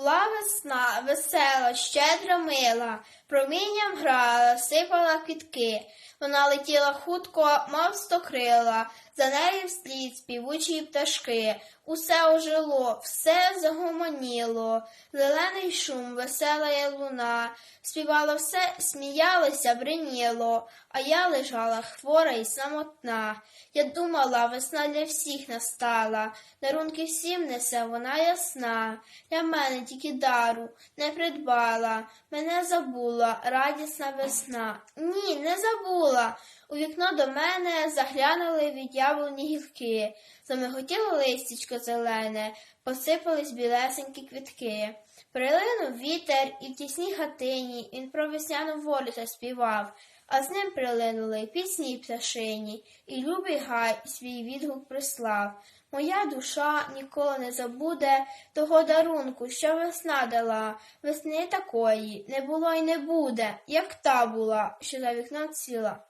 Була весна, весела, щедра мила, промінням грала, сипала квітки. Вона летіла хутко, мов стокрила, за нею вслід співучі пташки. Усе ожило, все загомоніло, зелений шум, весела є луна, співало все, сміялося, бриніло, а я лежала хвора і самотна. Я думала, весна для всіх настала, дарунки всім несе вона ясна. Для мене тільки дару не придбала, мене забула радісна весна. Ні, не забула. У вікно до мене заглянули від'явлені гілки, замиготіло листячко зелене, посипались білесенькі квітки. Прилинув вітер, і в тісній хатині він про весняну волю заспівав, а з ним прилинули пісні й пташині, і любий гай свій відгук прислав. Моя душа ніколи не забуде того дарунку, що весна дала. Весни такої не було й не буде, як та була, що за вікном ціла.